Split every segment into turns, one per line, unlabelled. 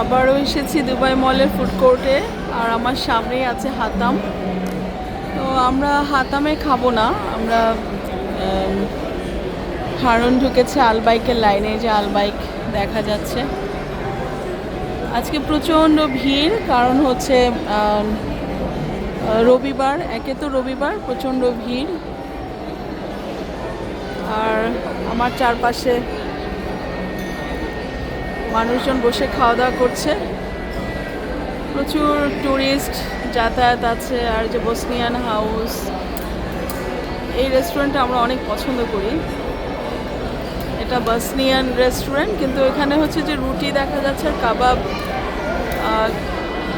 আবারও এসেছি দুবাই মলের ফুড কোর্টে আর আমার সামনেই আছে হাতাম। তো আমরা হাতামে খাব না, আমরা হারুন ঢুকেছে আলবাইকের লাইনে যে আলবাইক দেখা যাচ্ছে। আজকে প্রচণ্ড ভিড়, কারণ হচ্ছে রবিবার, একে তো রবিবার, প্রচণ্ড ভিড়। আর আমার চারপাশে মানুষজন বসে খাওয়া দাওয়া করছে। প্রচুর ট্যুরিস্ট যাতায়াত আছে, আর যে বসনিয়ান হাউস এই রেস্টুরেন্টটা আমরা অনেক পছন্দ করি। এটা বসনিয়ান রেস্টুরেন্ট কিন্তু এখানে হচ্ছে যে রুটি দেখা যাচ্ছে, আর কাবাব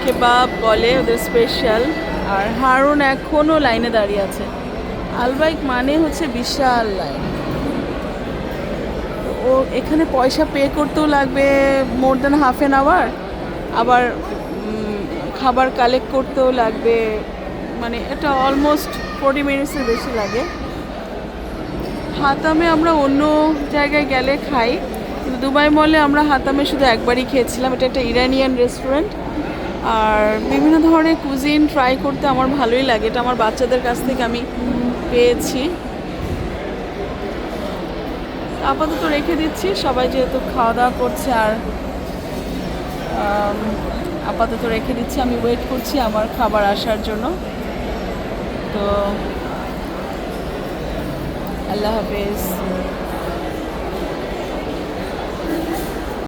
কেবাব বলে ওদের স্পেশাল আর হারুন এখনও লাইনে দাঁড়িয়ে আছে। আলবাইক মানে হচ্ছে বিশাল লাইন ও এখানে পয়সা পে করতেও লাগবে more then half an hour আবার খাবার কালেক্ট করতেও লাগবে মানে এটা অলমোস্ট ফোর্টি মিনিটসের বেশি লাগে। হাতামে আমরা অন্য জায়গায় গেলে খাই, কিন্তু দুবাই মলে আমরা হাতামে শুধু একবারই খেয়েছিলাম। এটা একটা ইরানিয়ান রেস্টুরেন্ট আর বিভিন্ন ধরনের কুজিন ট্রাই করতে আমার ভালোই লাগে। এটা আমার বাচ্চাদের কাছ থেকে আমি পেয়েছি। আপাতত রেখে দিচ্ছি, সবাই যেহেতু খাওয়া দাওয়া করছে আর আপাতত রেখে দিচ্ছি, আমি ওয়েট করছি আমার খাবার আসার জন্য। তো, আল্লাহ হাফেজ।